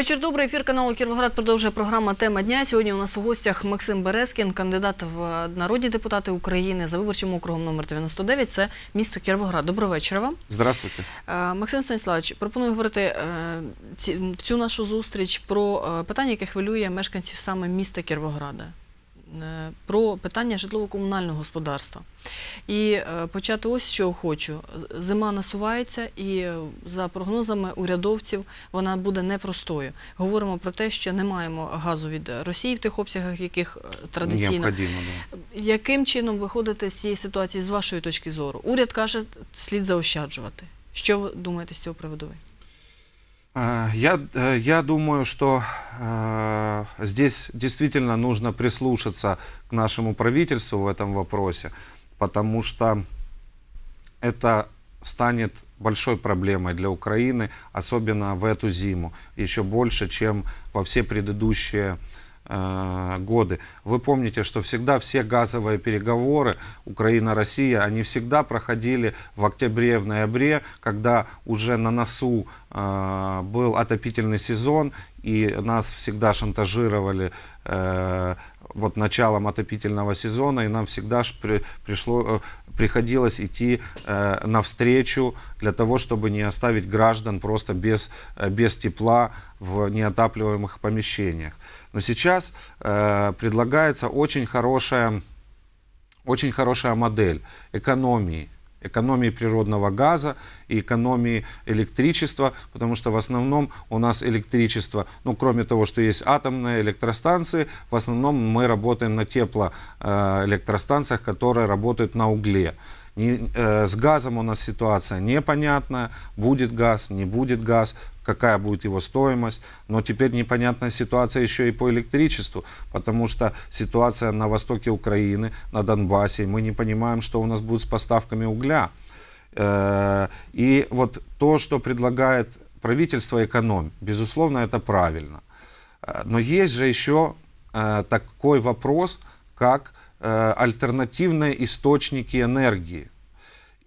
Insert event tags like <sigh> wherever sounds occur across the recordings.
Вечір добрий. Ефір каналу Кіровоград продовжує програма Тема дня. Сьогодні у нас у гостях Максим Березкін, кандидат в народні депутати України за виборчим округом номер 99. Це місто Кіровоград. Доброго вечора вам. Здравствуйте. Е, Максим Станіславович, пропоную говорити е, в цю нашу зустріч про е, питання, яке хвилює мешканців саме міста Кіровограда. Е, Про питання житлово-комунального господарства. І е, почати ось чого хочу. Зима насувається, і е, за прогнозами урядовців вона буде непростою. Говоримо про те, що не маємо газу від Росії в тих обсягах, яких традиційно. Да. Яким чином виходити з цієї ситуації з вашої точки зору? Уряд каже, слід заощаджувати. Що ви думаєте з цього приводу? А, Я, э, я думаю, что э, здесь действительно нужно прислушаться к нашему правительству в этом вопросе, потому что это станет большой проблемой для Украины, особенно в эту зиму, еще больше, чем во все предыдущие э, годы. Вы помните, что всегда все газовые переговоры Украина-Россия, они всегда проходили в октябре, в ноябре, когда уже на носу э, был отопительный сезон, и нас всегда шантажировали э, вот началом отопительного сезона, и нам всегда при- пришло, э, приходилось идти э, навстречу для того, чтобы не оставить граждан просто без, э, без тепла в неотапливаемых помещениях. Но сейчас э, предлагается очень хорошая, очень хорошая модель экономии экономии природного газа и экономии электричества, потому что в основном у нас электричество, ну кроме того, что есть атомные электростанции, в основном мы работаем на теплоэлектростанциях, которые работают на угле. Не- э, с газом у нас ситуация непонятная, будет газ, не будет газ, какая будет его стоимость. Но теперь непонятная ситуация еще и по электричеству, потому что ситуация на востоке Украины, на Донбассе, мы не понимаем, что у нас будет с поставками угля. Э, И вот то, что предлагает правительство эконом, безусловно, это правильно. Э, Но есть же еще э, такой вопрос, как альтернативные источники энергии.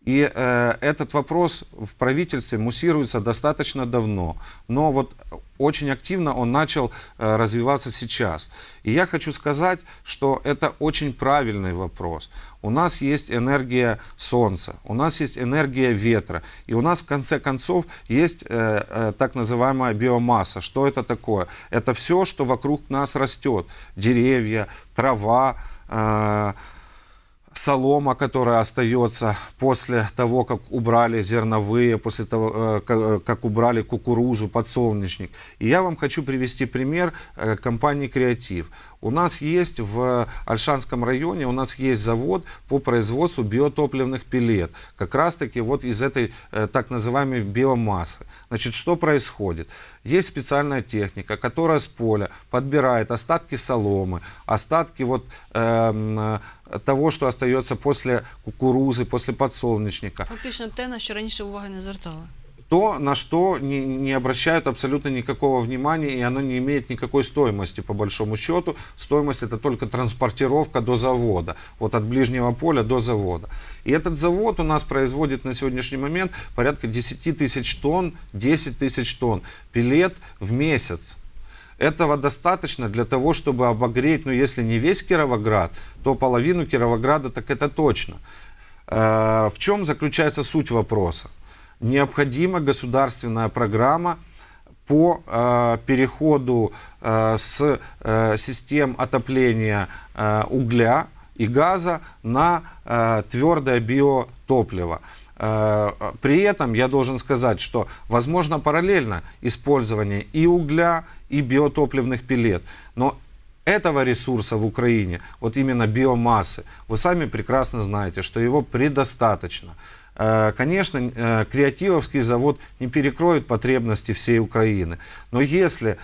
И э, этот вопрос в правительстве муссируется достаточно давно, но вот очень активно он начал э, развиваться сейчас. И я хочу сказать, что это очень правильный вопрос. У нас есть энергия солнца, у нас есть энергия ветра, и у нас в конце концов есть э, э, так называемая биомасса. Что это такое? Это все, что вокруг нас растет. Деревья, трава, э, солома, которая остается после того, как убрали зерновые, после того, э, э, как убрали кукурузу, подсолнечник. И я вам хочу привести пример э, компании «Креатив». У нас есть в Альшанском районе, у нас есть завод по производству биотопливных пилет. Как раз-таки вот из этой так называемой биомассы. Значит, что происходит? Есть специальная техника, которая с поля подбирает остатки соломы, остатки вот э, того, что остается после кукурузы, после подсолнечника. Фактично те, на що раніше уваги не звертали. То, на что не, не обращают абсолютно никакого внимания, и оно не имеет никакой стоимости, по большому счету. Стоимость это только транспортировка до завода, вот от ближнего поля до завода. И этот завод у нас производит на сегодняшний момент порядка 10 тысяч тонн, 10 тысяч тонн пилет в месяц. Этого достаточно для того, чтобы обогреть, ну если не весь Кировоград, то половину Кировограда, так это точно. Э, В чем заключается суть вопроса? Необходима государственная программа по э, переходу э, с э, систем отопления э, угля и газа на э, твердое биотопливо. Э, При этом я должен сказать, что возможно параллельно использование и угля, и биотопливных пилет. Но этого ресурса в Украине, вот именно биомассы, вы сами прекрасно знаете, что его предостаточно. Э, Конечно, э, Креативовский завод не перекроет потребности всей Украины, но если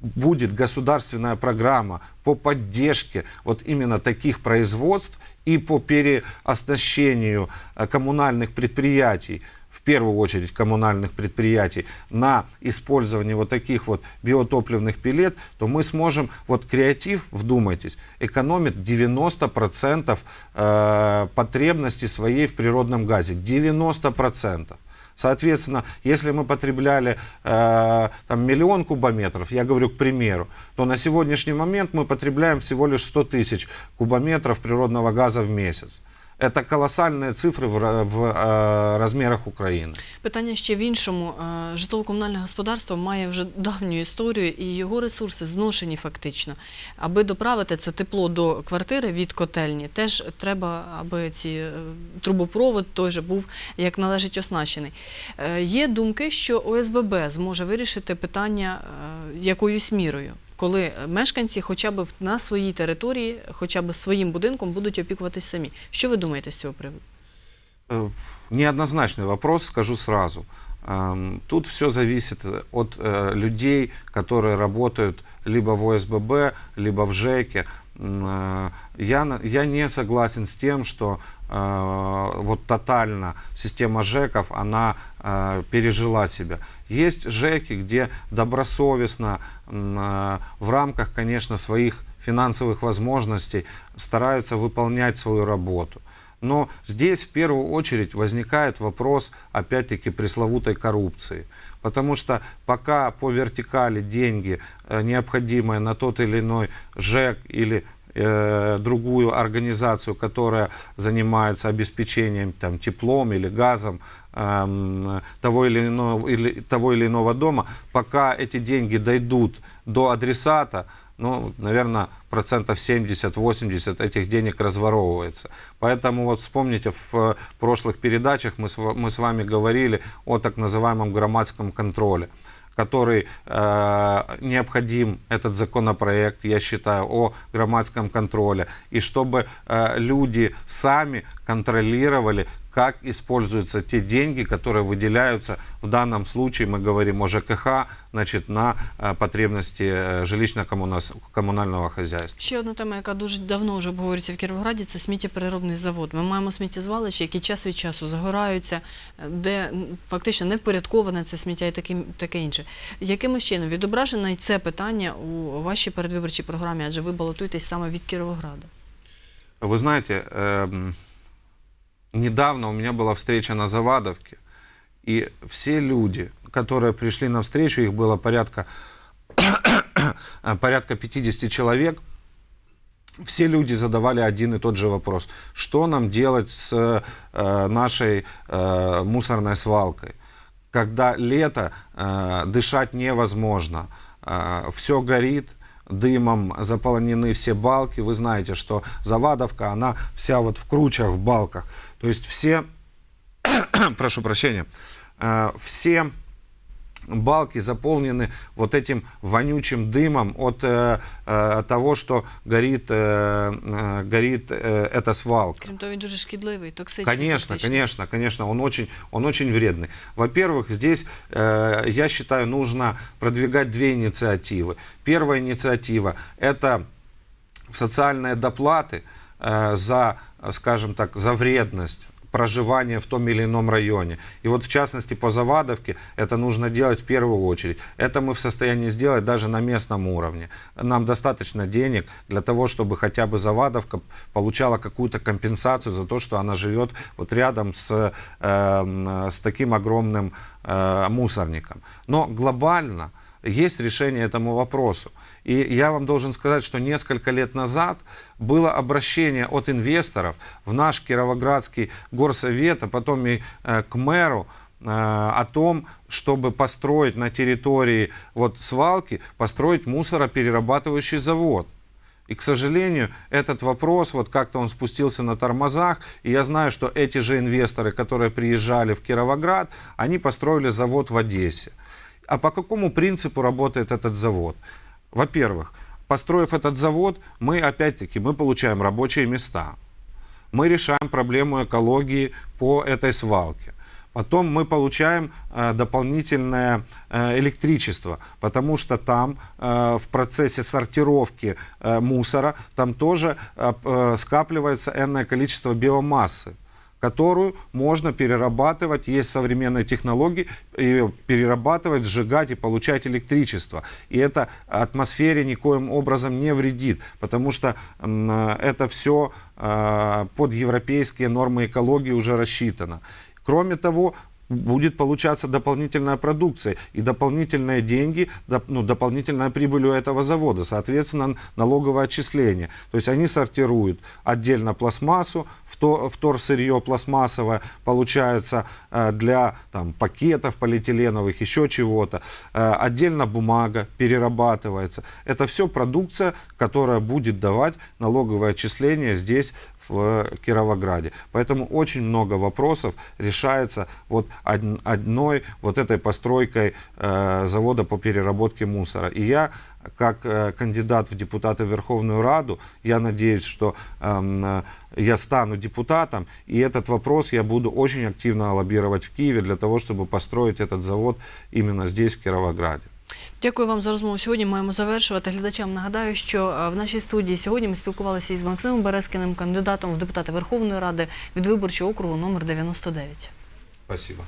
будет государственная программа по поддержке вот именно таких производств и по переоснащению э, коммунальных предприятий, в первую очередь коммунальных предприятий, на использование вот таких вот биотопливных пилет, то мы сможем, вот креатив, вдумайтесь, экономит 90% э, потребности своей в природном газе. 90%. Соответственно, если мы потребляли э, там, миллион кубометров, я говорю к примеру, то на сегодняшний момент мы потребляем всего лишь 100 тысяч кубометров природного газа в месяц. Это колоссальные цифры в, ра- в э, размерах Украины. Питання ще в іншому. Е, Житлово-комунальне господарство має вже давню історію і його ресурси зношені фактично. Аби доправити це тепло до квартири від котельні, теж треба, аби ці е, трубопровод той же був як належить оснащений. Е, Є думки, що ОСББ зможе вирішити питання е, якоюсь мірою. Коли мешканці хоча б на своїй території, хоча б своїм будинком будуть опікуватись самі. Що ви думаєте з цього приводу? Э, Неоднозначный вопрос, скажу сразу. Эм, Тут все зависит от э, людей, которые работают либо в ОСББ, либо в ЖЭКе. Э, Я, я не согласен с тем, что э, вот тотально система ЖЭКов, она э, пережила себя. Есть ЖЭКи, где добросовестно, э, в рамках, конечно, своих финансовых возможностей стараются выполнять свою работу. Но здесь в первую очередь возникает вопрос, опять-таки, пресловутой коррупции. Потому что пока по вертикали деньги, э, необходимые на тот или иной ЖЭК или э, другую организацию, которая занимается обеспечением там, теплом или газом эм, того, или иного, или, того или иного дома, пока эти деньги дойдут до адресата, ну, наверное, процентов 70-80 этих денег разворовывается. Поэтому вот вспомните, в прошлых передачах мы с, мы с вами говорили о так называемом громадском контроле который э, необходим этот законопроект, я считаю, о громадском контроле, и чтобы э, люди сами контролировали, как используются те деньги, которые выделяются, в данном случае мы говорим о ЖКХ, значит, на э, потребности э, жилищно-коммунального хозяйства. Ще одна тема, яка дуже давно вже обговорюється в Кіровограді, це сміттєпереробний завод. Ми маємо сміттєзвалища, які час від часу загораються, е, де м, фактично не впорядковане це сміття і таке, таке інше. Якимось чином відображено і це питання у вашій передвиборчій програмі, адже ви балотуєтесь саме від Кіровограда. Вы знаете, эм, недавно у меня была встреча на Завадовке, и все люди, которые пришли на встречу, их было порядка, <coughs> порядка 50 человек, все люди задавали один и тот же вопрос. Что нам делать с э, нашей э, мусорной свалкой? Когда лето, э, дышать невозможно, все горит, дымом заполнены все балки. Вы знаете, что Завадовка, она вся вот в кручах, в балках. То есть все, <coughs> прошу прощения, э, все балки заполнены вот этим вонючим дымом от э, э, того, что горит, э, э, горит э, эта свалка. Крім того, він дуже шкідливий, токсичний. Конечно, фактично. конечно, конечно, он очень, он очень вредный. Во-первых, здесь, э, я считаю, нужно продвигать две инициативы. Первая инициатива – это социальные доплаты э, за, э, скажем так, за вредность проживания в том или ином районе. И вот в частности по Завадовке это нужно делать в первую очередь. Это мы в состоянии сделать даже на местном уровне. Нам достаточно денег для того, чтобы хотя бы Завадовка получала какую-то компенсацию за то, что она живет вот рядом с, э, с таким огромным э, мусорником. Но глобально есть решение этому вопросу. И я вам должен сказать, что несколько лет назад было обращение от инвесторов в наш Кировоградский горсовет, а потом и э, к мэру, э, о том, чтобы построить на территории вот свалки, построить мусороперерабатывающий завод. И, к сожалению, этот вопрос, вот как-то он спустился на тормозах, и я знаю, что эти же инвесторы, которые приезжали в Кировоград, они построили завод в Одессе. А по какому принципу работает этот завод? Во-первых, построив этот завод, мы опять-таки мы получаем рабочие места. Мы решаем проблему экологии по этой свалке. Потом мы получаем э, дополнительное э, электричество, потому что там э, в процессе сортировки э, мусора там тоже э, э, скапливается энное количество биомассы которую можно перерабатывать, есть современные технологии, ее перерабатывать, сжигать и получать электричество. И это атмосфере никоим образом не вредит, потому что это все э, под европейские нормы экологии уже рассчитано. Кроме того, будет получаться дополнительная продукция и дополнительные деньги, ну, дополнительная прибыль у этого завода, соответственно, налоговое отчисление. То есть они сортируют отдельно пластмассу, вто- вторсырье пластмассовое получается э, для там, пакетов полиэтиленовых, еще чего-то. Э, Отдельно бумага перерабатывается. Это все продукция, которая будет давать налоговое отчисление здесь, в Кировограде. Поэтому очень много вопросов решается вот одной вот этой постройкой э, завода по переработке мусора. И я, как э, кандидат в депутаты в Верховную Раду, я надеюсь, что эм, э, я стану депутатом, и этот вопрос я буду очень активно лоббировать в Киеве для того, чтобы построить этот завод именно здесь, в Кировограде. Дякую вам за розмову. Сьогодні маємо завершувати. Глядачам нагадаю, що е, в нашій студії сьогодні ми спілкувалися із Максимом Березкіним, кандидатом в депутати Верховної Ради від виборчого округу номер 99. Спасибо.